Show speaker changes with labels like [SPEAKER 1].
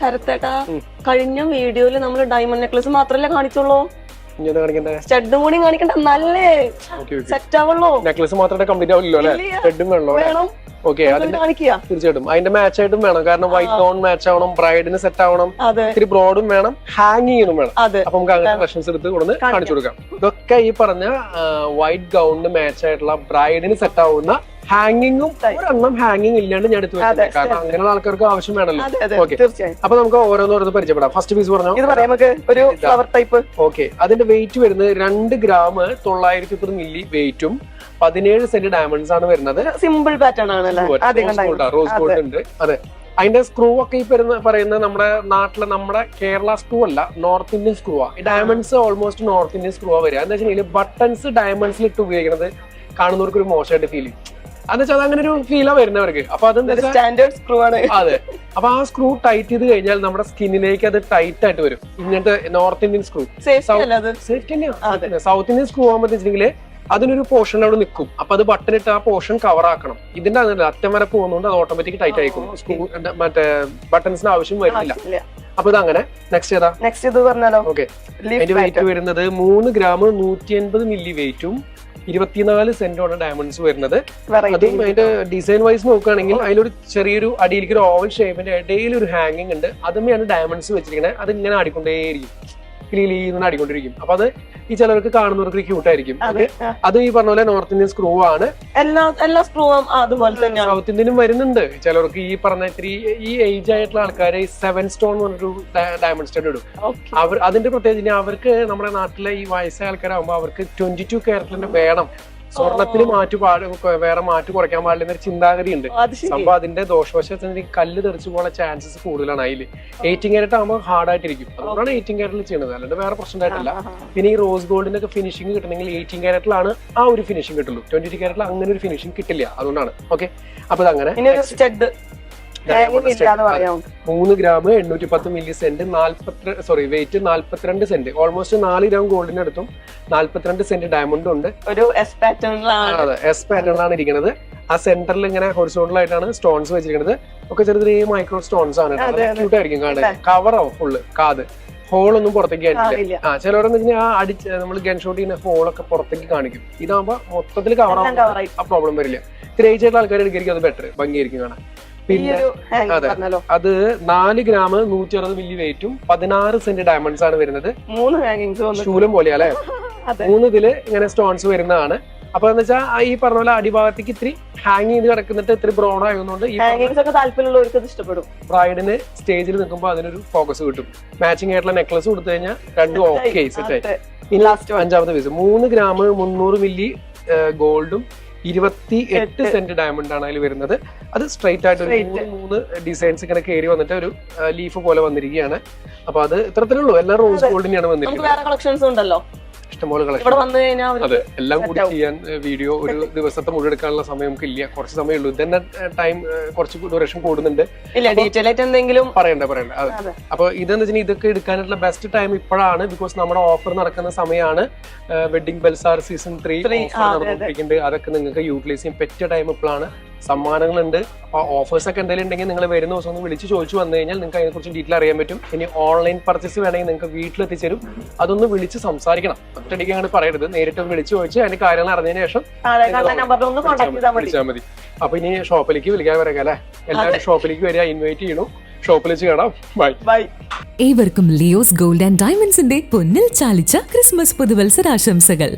[SPEAKER 1] ശരത്തേട്ടാ കഴിഞ്ഞ വീഡിയോയിൽ നമ്മൾ ഡയമണ്ട് നെക്ലസ് മാത്രല്ലേ കാണിച്ചുള്ളൂ? സ്റ്റഡും കൂടി കാണിക്കണ്ട നല്ലേ സെറ്റ് ആവുള്ളൂ.
[SPEAKER 2] നെക്ലസ് മാത്രമേ കംപ്ലീറ്റ് ആവില്ലല്ലോ അല്ലെ?
[SPEAKER 1] ഇല്ല.
[SPEAKER 2] റെഡും വേണല്ലോ
[SPEAKER 1] വേണം.
[SPEAKER 2] ഓക്കെ തീർച്ചയായിട്ടും. അതിന്റെ മാച്ച് ആയിട്ടും വേണം. കാരണം വൈറ്റ് ഗൗൺ മാച്ച് ആവണം ബ്രൈഡിന് സെറ്റ് ആവണം ഇത്തിരി ബ്രോഡും വേണം ഹാങ്ങിങ്ങും വേണം. അപ്പൊ നമുക്ക് അങ്ങനെ കളക്ഷൻസ് എടുത്ത് കൊടുന്ന് കാണിച്ചു കൊടുക്കാം. ഇതൊക്കെ ഈ പറഞ്ഞ വൈറ്റ് ഗൗണിന് മാച്ച് ആയിട്ടുള്ള ബ്രൈഡിന് സെറ്റ് ആവുന്ന ഹാങ്ങിങ്ങും ഒരെണ്ണം ഹാങ്ങിങ് ഇല്ലാണ്ട് ഞാൻ എടുത്തു കാരണം അങ്ങനെയുള്ള ആൾക്കാർക്ക് ആവശ്യം വേണമല്ലോ. ഓക്കെ അപ്പൊ നമുക്ക് ഓരോന്നോരോന്ന് പരിചയപ്പെടാം. ഫസ്റ്റ് പീസ് പറഞ്ഞു?
[SPEAKER 1] ഇത് പറയാം നമുക്ക് ഒരു ഫ്ലവർ ടൈപ്പ്
[SPEAKER 2] ഓക്കെ അതിന്റെ വെയിറ്റ് വരുന്നത് രണ്ട് ഗ്രാം തൊള്ളായിരത്തി മുപ്പത് മില്ലി വെയിറ്റും പതിനേഴ് സെന്റ് ഡയമണ്ട്സ് ആണ് വരുന്നത്.
[SPEAKER 1] സിമ്പിൾ പാറ്റേൺ ആണല്ലേ
[SPEAKER 2] റോസ് ഗോൾഡ് ഉണ്ട്. അതെ. അതിന്റെ സ്ക്രൂ ഒക്കെ ഈ പറയുന്നത് നമ്മുടെ നാട്ടിലെ നമ്മുടെ കേരള സ്ക്രൂ അല്ല നോർത്ത് ഇന്ത്യൻ സ്ക്രൂ ആ. Diamonds almost north Indian screw ആ വരിക. എന്താ വെച്ചാൽ ബട്ടൺസ് ഡയമണ്ട്സിൽ ഇട്ട് ഉപയോഗിക്കുന്നത് കാണുന്നവർക്ക് ഒരു മോശമായിട്ട് ഫീൽ ചെയ്യും. അതെന്ന് വെച്ചാൽ അങ്ങനെ ഒരു ഫീലാ വരുന്നവർക്ക് അപ്പൊ അത്
[SPEAKER 1] സ്റ്റാൻഡേർഡ് സ്ക്രൂ ആണ്.
[SPEAKER 2] അതെ. അപ്പൊ ആ സ്ക്രൂ ടൈറ്റ് ചെയ്ത് കഴിഞ്ഞാൽ നമ്മുടെ സ്കിന്നിലേക്ക് അത് ടൈറ്റ് ആയിട്ട് വരും. ഇങ്ങനത്തെ north Indian screw
[SPEAKER 1] safety
[SPEAKER 2] south Indian screw ആകുമ്പോഴത്തെച്ചിട്ടുണ്ടെങ്കിൽ അതിനൊരു പോർഷൻ അവിടെ നിൽക്കും. അപ്പൊ അത് ബട്ടൺ ഇട്ട് ആ പോർഷൻ കവർ ആക്കണം. ഇതിന്റെ അതിന് അറ്റം വരെ പോകുന്നതുകൊണ്ട് അത് ഓട്ടോമാറ്റിക് ടൈറ്റ് ആയിക്കും. സ്ക്രൂ മറ്റേ ബട്ടൺസിന് ആവശ്യം വരുന്നില്ല. അപ്പൊ ഇത് അങ്ങനെ. നെക്സ്റ്റ് ഏതാ?
[SPEAKER 1] നെക്സ്റ്റ് ഇത് പറഞ്ഞാലോ?
[SPEAKER 2] ഓക്കെ അതിന്റെ വെയിറ്റ് വരുന്നത് മൂന്ന് ഗ്രാം നൂറ്റി എൺപത് മില്ലി വെയിറ്റും ഇരുപത്തിനാല് സെന്റോണ് ഡയമണ്ട്സ് വരുന്നത്. അതും അതിന്റെ ഡിസൈൻ വൈസ് നോക്കുകയാണെങ്കിൽ അതിലൊരു ചെറിയൊരു അടിയിലേക്ക് ഒരു ഓവൽ ഷേപ്പിന്റെ ഇടയിൽ ഒരു ഹാങ്ങിങ് ഉണ്ട്. അതുമ്മയാണ് ഡയമണ്ട്സ് വെച്ചിരിക്കുന്നത് അത് ഇങ്ങനെ ആടിക്കൊണ്ടേയിരിക്കും ക്ലീൻ ചെയ്യുന്ന ആടിക്കൊണ്ടിരിക്കും അപ്പൊ അത് ഈ ചിലർക്ക് കാണുന്നവർക്ക് ക്യൂട്ട് ആയിരിക്കും.
[SPEAKER 1] അതെ
[SPEAKER 2] ഈ പറഞ്ഞ പോലെ നോർത്ത് ഇന്ത്യൻ സ്ക്രൂ ആണ്.
[SPEAKER 1] എല്ലാ എല്ലാ സ്ക്രൂവും അതുപോലെ തന്നെ
[SPEAKER 2] സൗത്ത് ഇന്ത്യനും വരുന്നുണ്ട്. ചിലർക്ക് ഈ പറഞ്ഞ ഇത്തിരി ഈ ഏജ് ആയിട്ടുള്ള ആൾക്കാർ സെവൻ സ്റ്റോൺ എന്ന് പറഞ്ഞൊരു ഡയമണ്ട് സ്റ്റഡ് ഇടും. അവർ അതിന്റെ പ്രത്യേകിച്ച് അവർക്ക് നമ്മുടെ നാട്ടിലെ ഈ വയസ്സായ ആൾക്കാരാകുമ്പോൾ അവർക്ക് ട്വന്റി ടു കേരളത്തിന്റെ വേണം. സ്വർണത്തിന് മാറ്റു പാട് വേറെ മാറ്റു കുറയ്ക്കാൻ പാടില്ല എന്നൊരു ചിന്താഗതി ഉണ്ട് സംഭവം അതിന്റെ ദോഷവശത്തിന് കല്ല് തെറിച്ചു പോകുന്ന ചാൻസസ് കൂടുതലാണ് അതിൽ എയ്റ്റീൻ കാരറ്റ് ആകുമ്പോൾ ഹാർഡ് ആയിട്ടിരിക്കും. അതുകൊണ്ടാണ് എയ്റ്റീൻ കാരറ്റിൽ ചെയ്യുന്നത് അല്ലാണ്ട് വേറെ പ്രശ്നം ആയിട്ടില്ല പിന്നെ ഈ റോസ് ഗോൾഡിന്റെ ഒക്കെ ഫിനിഷിംഗ് കിട്ടണമെങ്കിൽ എയ്റ്റീൻ ക്യാരറ്റിലാണ് ആ ഒരു ഫിനിഷിംഗ് കിട്ടുള്ളൂ. ട്വന്റി ടു ക്യാരറ്റിൽ അങ്ങനെ ഒരു ഫിനിഷിംഗ് കിട്ടില്ല. അതുകൊണ്ടാണ്. ഓക്കെ അപ്പൊ അതങ്ങനെ മൂന്ന് ഗ്രാം എണ്ണൂറ്റി പത്ത് മില്ലി സെന്റ് നാല്പത്തി സോറി വെയിറ്റ് നാല്പത്തിരണ്ട് സെന്റ്. ഓൾമോസ്റ്റ് നാല് ഗ്രാം ഗോൾഡിന് അടുത്തും നാല്പത്തിരണ്ട് സെന്റ് ഡയമണ്ട് ഉണ്ട്.
[SPEAKER 1] ഒരു എസ് പാറ്റേണിലാണ്
[SPEAKER 2] അതെ എസ് പാറ്റേണിലാണ് ഇരിക്കുന്നത്. ആ സെന്ററിൽ ഇങ്ങനെ ഹൊറിസോണ്ടൽ ആയിട്ടാണ് സ്റ്റോൺസ് വെച്ചിരിക്കുന്നത്. ഒക്കെ ചെറിയ ചെറിയ മൈക്രോ സ്റ്റോൺസ് ആണ് ആയിരിക്കും കാണാൻ. കവറാവും ഫുള്ള് കാത്. ഹോളൊന്നും പുറത്തേക്ക് കാണിക്കില്ല. ആ ചിലവരെന്ന് വെച്ചാൽ ആ അടിച്ച് നമ്മൾ ഗൺ ഷോട്ട് ചെയ്യുന്ന ഹോളൊക്കെ പുറത്തേക്ക് കാണിക്കും. ഇതാകുമ്പോ മൊത്തത്തിൽ
[SPEAKER 1] ആയി.
[SPEAKER 2] ആ പ്രോബ്ലം വരില്ല. ഇത്തിരി ഏജ് ആയിട്ടുള്ള ആൾക്കാർ എടുക്കായിരിക്കും അത് ബെറ്റർ ഭംഗിയായിരിക്കും കാണാൻ. പിന്നെ അതെ. അത് നാല് ഗ്രാം നൂറ്റി അറുപത് മില്ലി വെയിറ്റും പതിനാറ് സെന്റ് ഡയമണ്ട്സ് ആണ് വരുന്നത്.
[SPEAKER 1] മൂന്ന് ഹാങ്ങിങ്സ്
[SPEAKER 2] ശൂലം പോലെ അല്ലെ
[SPEAKER 1] മൂന്നിതിൽ
[SPEAKER 2] മൂന്ന് ഇതിൽ ഇങ്ങനെ സ്റ്റോൺസ് വരുന്നതാണ്. അപ്പൊ എന്ന് വെച്ചാൽ ഈ പറഞ്ഞ പോലെ അടിഭാഗത്തേക്ക് ഇത്തിരി ഹാങ് ചെയ്ത് കിടക്കുന്നിട്ട് ഇത്തിരി ബ്രോൺ ആയതുകൊണ്ട്
[SPEAKER 1] ഇഷ്ടപ്പെടും.
[SPEAKER 2] ബ്രൈഡിന് സ്റ്റേജിൽ നിൽക്കുമ്പോൾ അതിനൊരു ഫോക്കസ് കിട്ടും. മാച്ചിങ് ആയിട്ടുള്ള നെക്ലസ് കൊടുത്തു കഴിഞ്ഞാൽ രണ്ടും ഓക്കെ. ഇനി ലാസ്റ്റ് അഞ്ചാമത്തെ പീസ് മൂന്ന് ഗ്രാം മുന്നൂറ് മില്ലി ഗോൾഡും ഇരുപത്തി എട്ട്. സെന്റ് ഡയമണ്ട് ആണ് അതിൽ വരുന്നത്. അത് സ്ട്രൈറ്റ് ആയിട്ട് ഒരു. മൂന്ന് മൂന്ന് ഡിസൈൻസ് ഇങ്ങനെ കയറി വന്നിട്ട് ഒരു ലീഫ് പോലെ വന്നിരിക്കുകയാണ്. അപ്പൊ അത് ഇത്രത്തിലുള്ളൂ എല്ലാ റോസ് ഗോൾഡിനെയാണ് വന്നിരിക്കുന്നത്.
[SPEAKER 1] കളക്ഷൻസ് ഉണ്ടല്ലോ.
[SPEAKER 2] ഇഷ്ടംപോലെ കളക്ഷൻ. അതെ എല്ലാം കൂടി ചെയ്യാൻ വീഡിയോ ഒരു ദിവസത്തെ മുഴുവൻ എടുക്കാനുള്ള സമയം നമുക്ക് ഇല്ല. കുറച്ച് സമയമേ ഉള്ളൂ. ഇതന്നെ ടൈം കുറച്ച് ഡ്യൂറേഷൻ കൂടുന്നുണ്ട്.
[SPEAKER 1] ഡീറ്റെയിൽ ആയിട്ട് എന്തെങ്കിലും
[SPEAKER 2] പറയണ്ട പറയണ്ട. അപ്പൊ ഇതെന്ന് വെച്ചാൽ ഇതൊക്കെ എടുക്കാനുള്ള ബെസ്റ്റ് ടൈം ഇപ്പോഴാണ് ബിക്കോസ് നമ്മുടെ ഓഫർ നടക്കുന്ന സമയമാണ് വെഡിങ് ബെൽസാർ സീസൺ ത്രീ. നടന്നുകൊണ്ടിരിക്കുന്നുണ്ട്. അതൊക്കെ നിങ്ങൾക്ക് യൂട്ടിലൈസ് ചെയ്യാൻ പറ്റിയ ടൈം ഇപ്പോഴാണ്. സമ്മാനങ്ങളുണ്ട്. അപ്പൊ ഓഫേഴ്സ് ഒക്കെ എന്തെങ്കിലും ഉണ്ടെങ്കിൽ നിങ്ങൾ വരുന്ന ദിവസം ഒന്ന് വിളിച്ച് ചോദിച്ചു വന്നു കഴിഞ്ഞാൽ നിങ്ങൾക്ക് അതിനെക്കുറിച്ച് ഡീറ്റെയിൽ അറിയാൻ പറ്റും. ഇനി ഓൺലൈൻ പർച്ചേസ് വേണമെങ്കിൽ നിങ്ങൾക്ക് വീട്ടിലെത്തിച്ചേരും. അതൊന്ന് വിളിച്ച് സംസാരിക്കണം. ഒറ്റയടിക്ക് അങ്ങനെ പറയരുത്. നേരിട്ട് ഒന്ന് വിളിച്ച് ചോദിച്ച് അതിന്റെ കാര്യങ്ങൾ അറിഞ്ഞതിന് ശേഷം വിളിച്ചാൽ മതി. അപ്പൊ ഇനി ഷോപ്പിലേക്ക് വിളിക്കാൻ വരാം അല്ലെ? എല്ലാവരും ഷോപ്പിലേക്ക് വരിക ഇൻവൈറ്റ് ചെയ്യണു. ഷോപ്പിൽ വെച്ച് കാണാം. ബൈ
[SPEAKER 1] ബൈ
[SPEAKER 3] ഏവർക്കും ലിയോസ് ഗോൾഡ് ആൻഡ് ഡയമണ്ട്സിന്റെ പൊന്നിൽ ചാലിച്ച ക്രിസ്മസ് പുതുവത്സരാശംസകൾ.